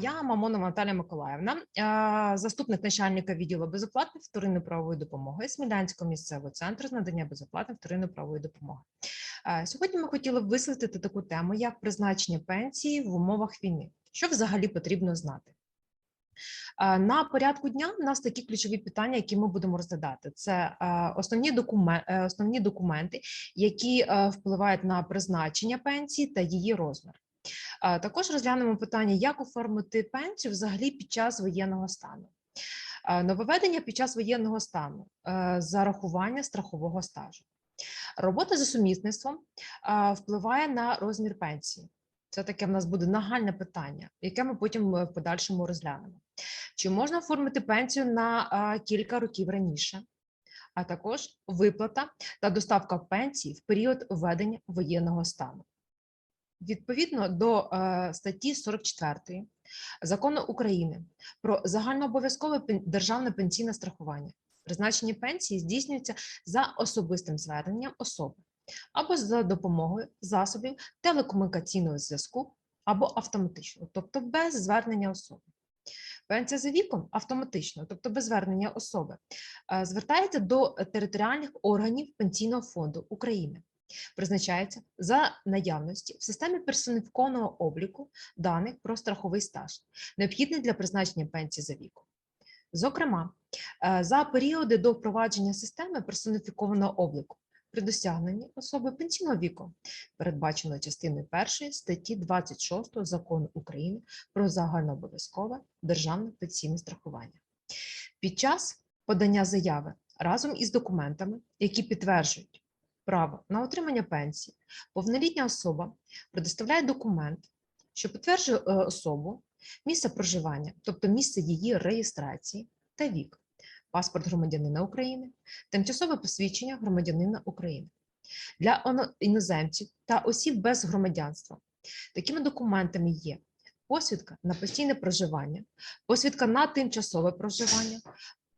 Я Мамонова Наталя Миколаївна, заступник начальника відділу безоплатної вторинної правової допомоги Смілянського місцевого центру з надання безоплатної вторинної правової допомоги. Сьогодні ми хотіли б висвітлити таку тему, як призначення пенсії в умовах війни. Що взагалі потрібно знати? На порядку дня у нас такі ключові питання, які ми будемо розглядати. Це основні документи, основні документи, які е, впливають на призначення пенсії та її розмір. А, Також розглянемо питання, як оформити пенсію взагалі під час воєнного стану. А, Нововведення під час воєнного стану е, зарахування страхового стажу. Робота за сумісництвом впливає на розмір пенсії. Це таке в нас буде нагальне питання, яке ми потім е, в подальшому розглянемо. Чи можна оформити пенсію на кілька років раніше, а також виплата та доставка пенсії в період введення воєнного стану. Відповідно до е, статті 44 закону України про загальнообов'язкове державне пенсійне страхування, призначення пенсії здійснюється за особистим зверненням особи або за допомогою засобів телекомунікаційного зв'язку або автоматично, тобто без звернення особи. Пенсія за віком автоматично, тобто без звернення особи, е, звертається до територіальних органів Пенсійного фонду України призначається за наявності в системі персоніфікованого обліку даних про страховий стаж, необхідний для призначення пенсії за віком. Зокрема, е, за періоди до впровадження системи персоніфікованого обліку при досягненні особи пенсійного віку, передбачено частиною 1 статті 26 Закону України про загальнообов'язкове державне пенсійне страхування. Під час подання заяви разом із документами, які підтверджують право на отримання пенсії, повнолітня особа предоставляє документ, що підтверджує е, особу, місце проживання, тобто місце її реєстрації та вік, паспорт громадянина України, тимчасове посвідчення громадянина України. Для іноземців та осіб без громадянства такими документами є посвідка на постійне проживання, посвідка на тимчасове проживання,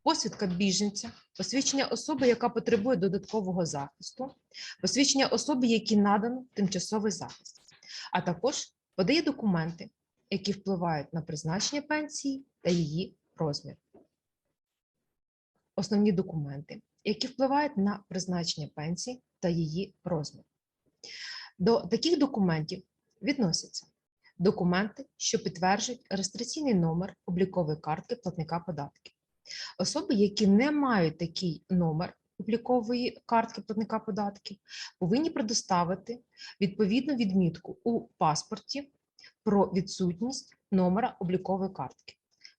посвідка біженця, посвідчення особи, яка потребує додаткового захисту, посвідчення особи, які надано тимчасовий захист, а також подає документи, які впливають на призначення пенсії та її розмір. Основні документи, які впливають на призначення пенсії та її розмір. До таких документів відносяться документи, що підтверджують реєстраційний номер облікової картки платника податків. Особи, які не мають такий номер облікової картки платника податків, повинні предоставити відповідну відмітку у паспорті про відсутність номера облікової картки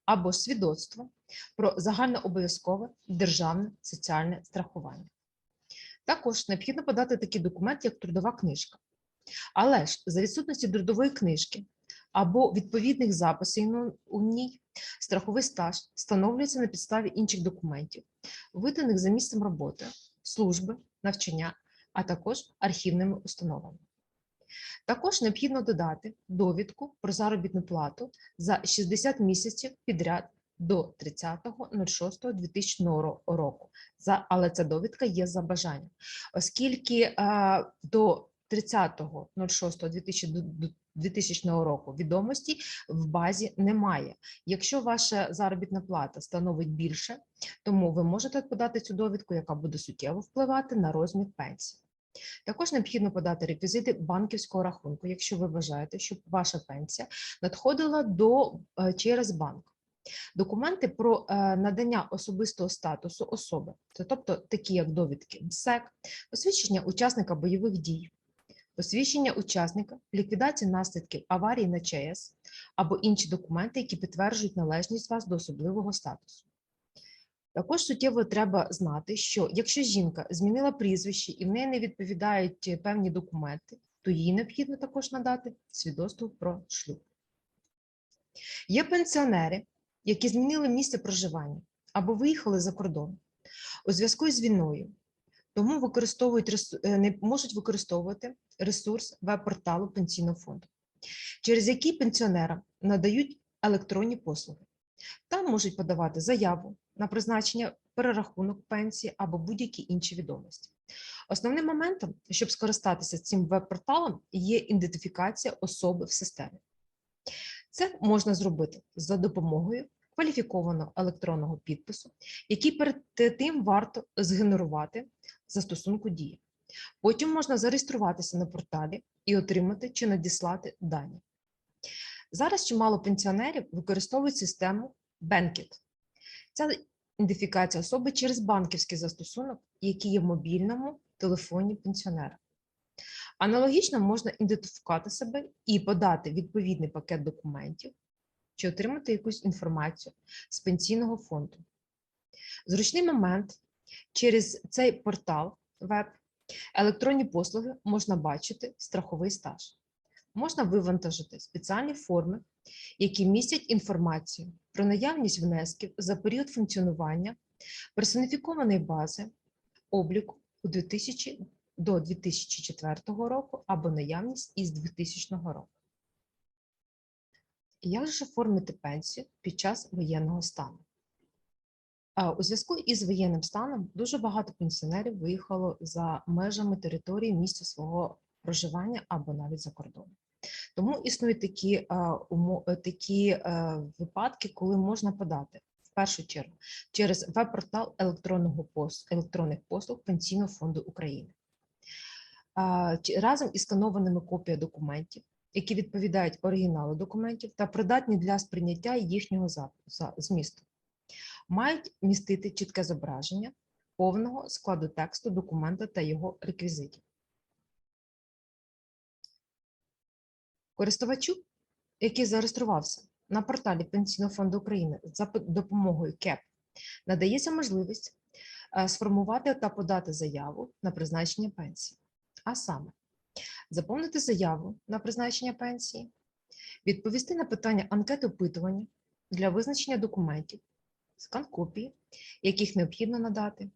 або свідоцтво про загальнообов'язкове державне соціальне страхування. Також необхідно подати такий документ, як трудова книжка. Але ж за відсутності трудової книжки або відповідних записів ну, у ній страховий стаж встановлюється на підставі інших документів, виданих за місцем роботи, служби, навчання, а також архівними установами. Також необхідно додати довідку про заробітну плату за 60 місяців підряд до 30.06.2000 року. Але ця довідка є за бажанням, оскільки до 30.06.2000 року відомості в базі немає. Якщо ваша заробітна плата становить більше, тому ви можете подати цю довідку, яка буде суттєво впливати на розмір пенсії. Також необхідно подати реквізити банківського рахунку, якщо ви вважаєте, щоб ваша пенсія надходила до е, через банк. Документи про е, надання особистого статусу особи, тобто такі як довідки МСЕК, посвідчення учасника бойових дій, посвідчення учасника ліквідації наслідків аварії на ЧАЕС або інші документи, які підтверджують належність вас до особливого статусу. Також суттєво треба знати, що якщо жінка змінила прізвище і в неї не відповідають певні документи, то їй необхідно також надати свідоцтво про шлюб. Є пенсіонери, які змінили місце проживання або виїхали за кордон у зв'язку з війною, тому використовують е, не можуть використовувати ресурс веб-порталу пенсійного фонду, через який пенсіонерам надають електронні послуги. Там можуть подавати заяву на призначення перерахунок пенсії або будь-які інші відомості. Основним моментом, щоб скористатися цим веб-порталом, є ідентифікація особи в системі. Це можна зробити за допомогою кваліфікованого електронного підпису, який перед тим варто згенерувати застосунку дії. Потім можна зареєструватися на порталі і отримати чи надіслати дані. Зараз чимало пенсіонерів використовують систему Bankit. Це ідентифікація особи через банківський застосунок, який є в мобільному телефоні пенсіонера. Аналогічно можна ідентифікувати себе і подати відповідний пакет документів чи отримати якусь інформацію з пенсійного фонду. Зручний момент через цей портал веб електронні послуги можна бачити страховий стаж. Можна вивантажити спеціальні форми, які містять інформацію про наявність внесків за період функціонування персоніфікованої бази обліку у 2000 до 2004 року або наявність із 2000 року. Як же оформити пенсію під час воєнного стану? У зв'язку із воєнним станом дуже багато пенсіонерів виїхало за межами території місця свого проживання або навіть за кордон. Тому існують такі, такі е, випадки, коли можна подати в першу чергу через веб-портал електронного пос- електронних послуг Пенсійного фонду України. Разом із сканованими копіями документів, які відповідають оригіналу документів та придатні для сприйняття їхнього змісту мають містити чітке зображення повного складу тексту документа та його реквізитів. Користувачу, який зареєструвався на порталі Пенсійного фонду України за допомогою КЕП, надається можливість е, сформувати та подати заяву на призначення пенсії. А саме, заповнити заяву на призначення пенсії, відповісти на питання анкети опитування для визначення документів, скан копії, яких необхідно надати,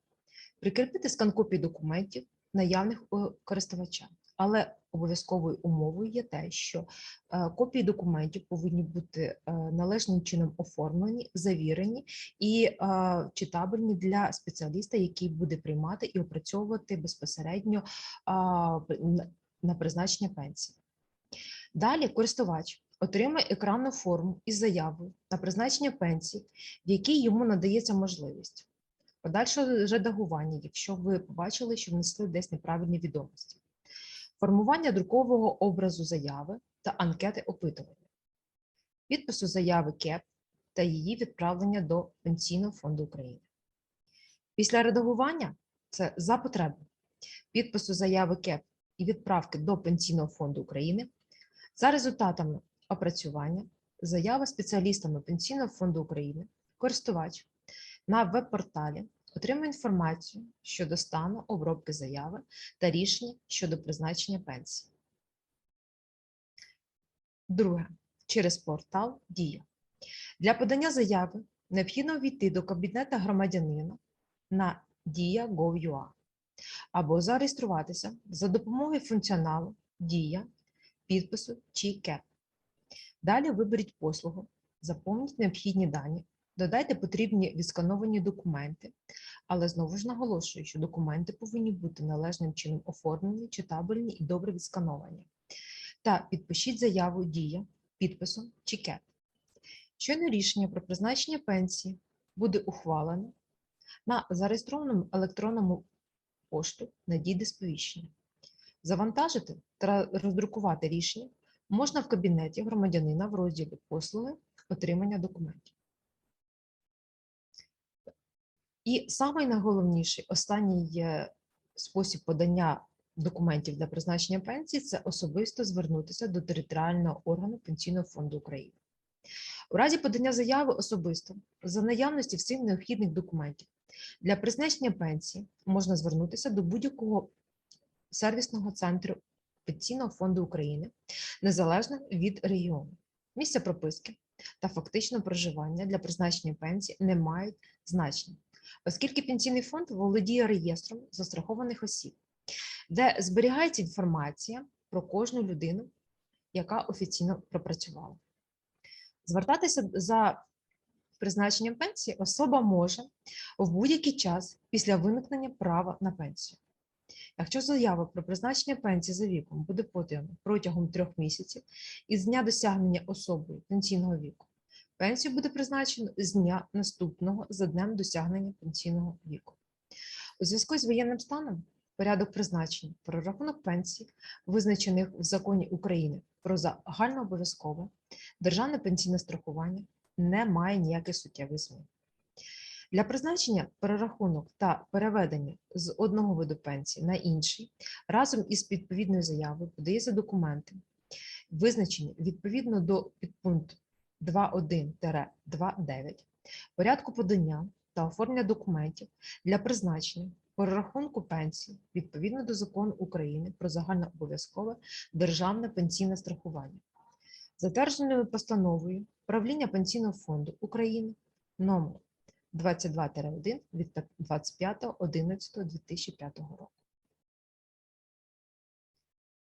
прикріпити скан копії документів наявних у користувача. Але обов'язковою умовою є те, що е, копії документів повинні бути е, належним чином оформлені, завірені і е, читабельні для спеціаліста, який буде приймати і опрацьовувати безпосередньо на призначення пенсії. Далі користувач отримає екранну форму із заявою на призначення пенсії, в якій йому надається можливість. Подальшого редагування, якщо ви побачили, що внесли десь неправильні відомості, формування друкового образу заяви та анкети опитування, підпису заяви КЕП та її відправлення до Пенсійного фонду України. Після редагування це за потреби. Підпису заяви КЕП і відправки до Пенсійного фонду України за результатами опрацювання заява спеціалістами Пенсійного фонду України, користувач на веб-порталі отримує інформацію щодо стану обробки заяви та рішення щодо призначення пенсії. Друге. Через портал Дія. Для подання заяви необхідно ввійти до кабінету громадянина на Дія.gov.ua або зареєструватися за допомогою функціоналу Дія, підпису чи КЕП. Далі виберіть послугу, заповніть необхідні дані, додайте потрібні відскановані документи, але знову ж наголошую, що документи повинні бути належним чином оформлені, читабельні і добре відскановані. Та підпишіть заяву Дія підписом чи КЕП. Щойно рішення про призначення пенсії буде ухвалено на зареєстрованому електронному пошту надійде сповіщення. Завантажити та роздрукувати рішення можна в кабінеті громадянина в розділі послуги отримання документів. І самий найголовніший останній спосіб подання документів для призначення пенсії це особисто звернутися до територіального органу Пенсійного фонду України. У разі подання заяви особисто за наявності всіх необхідних документів для призначення пенсії можна звернутися до будь-якого сервісного центру Пенсійного фонду України, незалежно від регіону. Місця прописки та фактичного проживання для призначення пенсії не мають значення, оскільки пенсійний фонд володіє реєстром застрахованих осіб, де зберігається інформація про кожну людину, яка офіційно пропрацювала. Звертатися за призначенням пенсії особа може в будь-який час після виникнення права на пенсію. Якщо заява про призначення пенсії за віком буде подана протягом трьох місяців із дня досягнення особою пенсійного віку, пенсію буде призначено з дня наступного за днем досягнення пенсійного віку. У зв'язку з воєнним станом порядок призначення прорахунок пенсій, визначених в законі України про загальнообов'язкове державне пенсійне страхування, не має ніяких суттєвих змін. Для призначення перерахунок та переведення з одного виду пенсії на інший разом із відповідною заявою подається документи, визначені відповідно до підпункту 2.1-2.9 порядку подання та оформлення документів для призначення перерахунку пенсії відповідно до закону України про загальнообов'язкове державне пенсійне страхування, затвердженою постановою Правління Пенсійного фонду України номер 22-1 від 25.11.2005 року.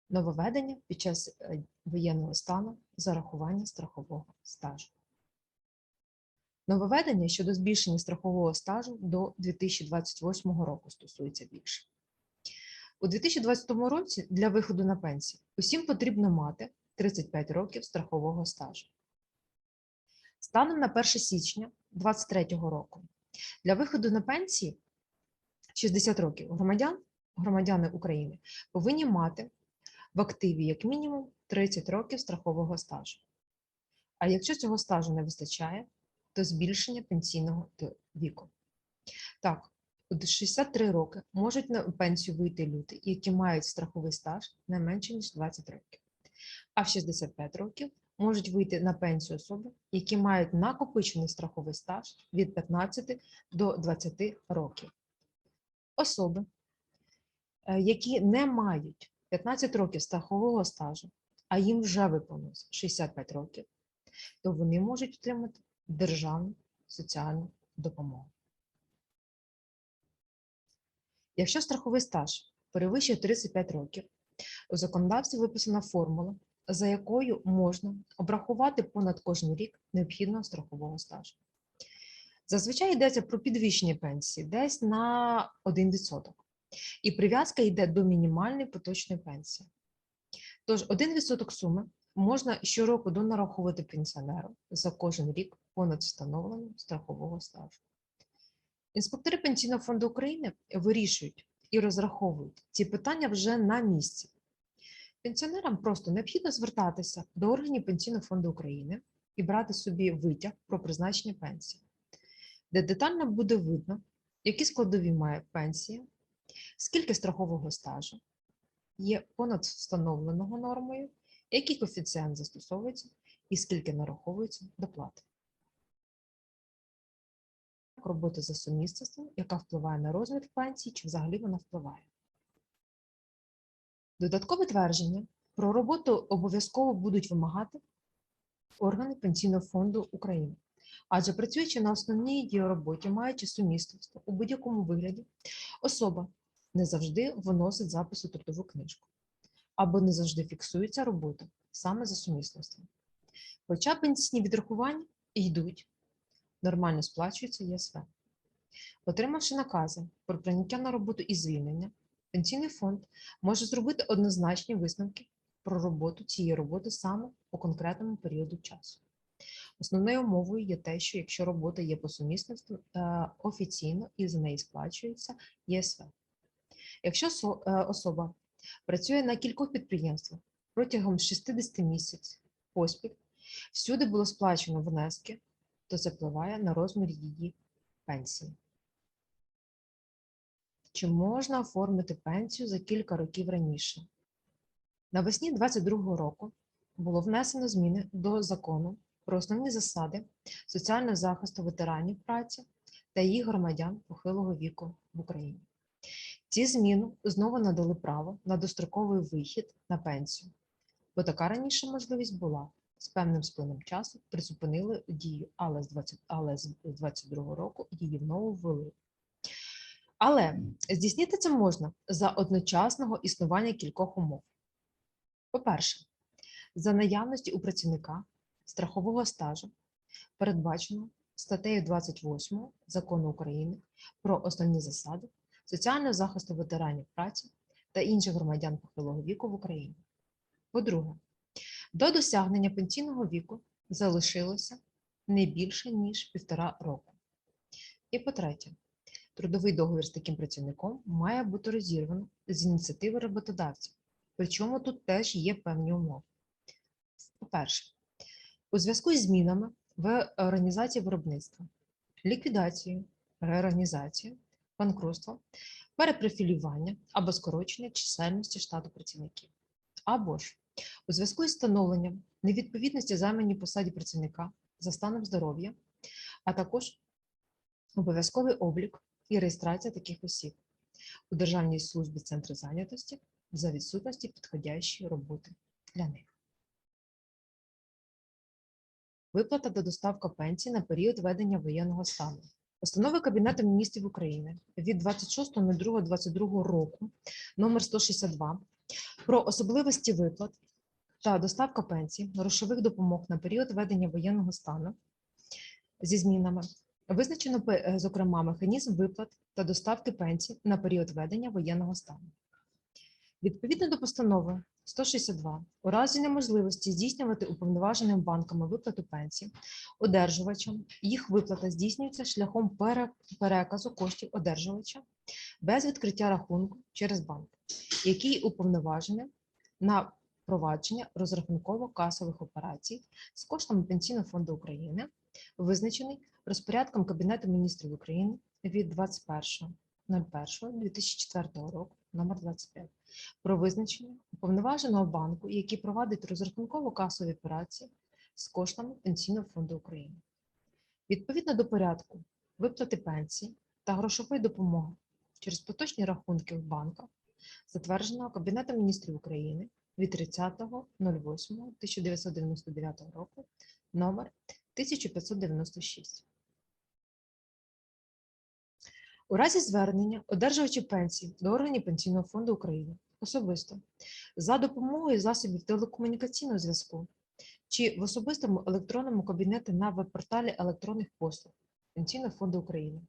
Нововведення під час е, воєнного стану зарахування страхового стажу. Нововведення щодо збільшення страхового стажу до 2028 року стосується більше. У 2020 році для виходу на пенсію усім потрібно мати 35 років страхового стажу. Станом на 1 січня 2023 року для виходу на пенсії 60 років громадян, громадяни України повинні мати в активі як мінімум 30 років страхового стажу. А якщо цього стажу не вистачає, то збільшення пенсійного віку. Так, 63 роки можуть на пенсію вийти люди, які мають страховий стаж не менше ніж 20 років. А в 65 років можуть вийти на пенсію особи, які мають накопичений страховий стаж від 15 до 20 років. Особи, е, які не мають 15 років страхового стажу, а їм вже виповнилось 65 років, то вони можуть отримати державну соціальну допомогу. Якщо страховий стаж перевищує 35 років, у законодавстві виписана формула, за якою можна обрахувати понад кожен рік необхідного страхового стажу. Зазвичай йдеться про підвищення пенсії десь на 1%. І прив'язка йде до мінімальної поточної пенсії. Тож 1% суми можна щороку донараховувати пенсіонеру за кожен рік понад встановленим страхового стажу. Інспектори Пенсійного фонду України вирішують і розраховують ці питання вже на місці. Пенсіонерам просто необхідно звертатися до органів Пенсійного фонду України і брати собі витяг про призначення пенсії, де детально буде видно, які складові має пенсія, скільки страхового стажу є понад встановленого нормою, який коефіцієнт застосовується і скільки нараховується доплати. Робота за сумісництвом, яка впливає на розмір пенсії, чи взагалі вона впливає. Додаткове твердження про роботу обов'язково будуть вимагати органи Пенсійного фонду України. Адже працюючи на основній її роботі, маючи сумісництво у будь-якому вигляді, особа не завжди виносить запис у трудову книжку або не завжди фіксується робота саме за сумісництвом. Хоча пенсійні відрахування йдуть, нормально сплачується ЄСВ. Отримавши накази про прийняття на роботу і звільнення, пенсійний фонд може зробити однозначні висновки про роботу цієї роботи саме по конкретному періоду часу. Основною умовою є те, що якщо робота є по сумісництву е, офіційно і за неї сплачується ЄСВ. Якщо е, особа працює на кількох підприємствах протягом 60 місяців поспіль, всюди було сплачено внески, то це впливає на розмір її пенсії. Чи можна оформити пенсію за кілька років раніше? Навесні 2022 року було внесено зміни до закону про основні засади соціального захисту ветеранів праці та їх громадян похилого віку в Україні. Ці зміни знову надали право на достроковий вихід на пенсію, бо така раніше можливість була з певним сплином часу призупинили дію, але з 20, але з 22 року її знову ввели. Але здійснити це можна за одночасного існування кількох умов. По-перше, за наявності у працівника страхового стажу, передбачено статтею 28 Закону України про основні засади соціального захисту ветеранів праці та інших громадян похилого віку в Україні. По-друге, до досягнення пенсійного віку залишилося не більше ніж півтора року. І по-третє, трудовий договір з таким працівником має бути розірвано з ініціативи роботодавця. Причому тут теж є певні умови. По-перше, у зв'язку із змінами в організації виробництва, ліквідацією, реорганізацією, банкрутством, перепрофілювання або скорочення чисельності штату працівників. Або ж у зв'язку із встановленням невідповідності займаній посаді працівника за станом здоров'я, а також обов'язковий облік і реєстрація таких осіб у Державній службі центру зайнятості за відсутності підходящої роботи для них. Виплата та доставка пенсії на період ведення воєнного стану. Постанови Кабінету міністрів України від 26.02.22 року номер 162 про особливості виплат та доставка пенсій, грошових допомог на період ведення воєнного стану зі змінами визначено, е, зокрема, механізм виплат та доставки пенсій на період ведення воєнного стану. Відповідно до постанови 162, у разі неможливості здійснювати уповноваженим банками виплату пенсій, одержувачам їх виплата здійснюється шляхом переказу коштів одержувача без відкриття рахунку через банк, який уповноважений на провадження розрахунково-касових операцій з коштами Пенсійного фонду України, визначений розпорядком Кабінету міністрів України від 21.01.2004 року номер 25 про визначення уповноваженого банку, який провадить розрахунково-касові операції з коштами Пенсійного фонду України. Відповідно до порядку виплати пенсії та грошової допомоги через поточні рахунки в банках, затвердженого Кабінетом міністрів України від 30.08.1999 року номер 1596. У разі звернення одержувачів пенсій до органів Пенсійного фонду України особисто за допомогою засобів телекомунікаційного зв'язку чи в особистому електронному кабінеті на веб-порталі електронних послуг Пенсійного фонду України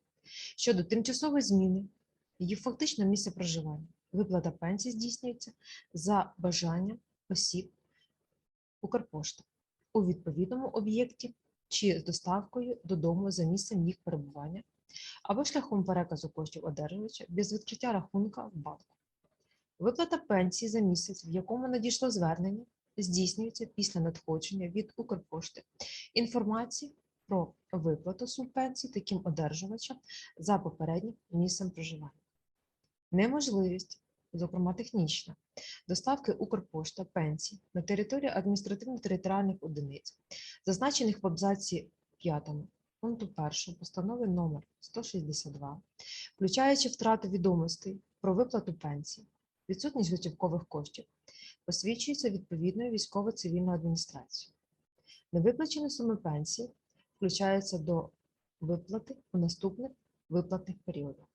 щодо тимчасової зміни її фактичного місця проживання. Виплата пенсії здійснюється за бажанням осіб Укрпошти у відповідному об'єкті чи з доставкою додому за місцем їх перебування або шляхом переказу коштів одержувача без відкриття рахунка в банку. Виплата пенсії за місяць, в якому надійшло звернення, здійснюється після надходження від Укрпошти інформації про виплату сум пенсії таким одержувачам за попереднім місцем проживання. Неможливість, зокрема технічна, доставки Укрпошта пенсій на територію адміністративно-територіальних одиниць, зазначених в абзаці 5 пункту 1 постанови номер 162, включаючи втрату відомостей про виплату пенсії, відсутність готівкових коштів, посвідчується відповідною військово-цивільною адміністрацією. Невиплачені суми пенсії включаються до виплати у наступних виплатних періодах.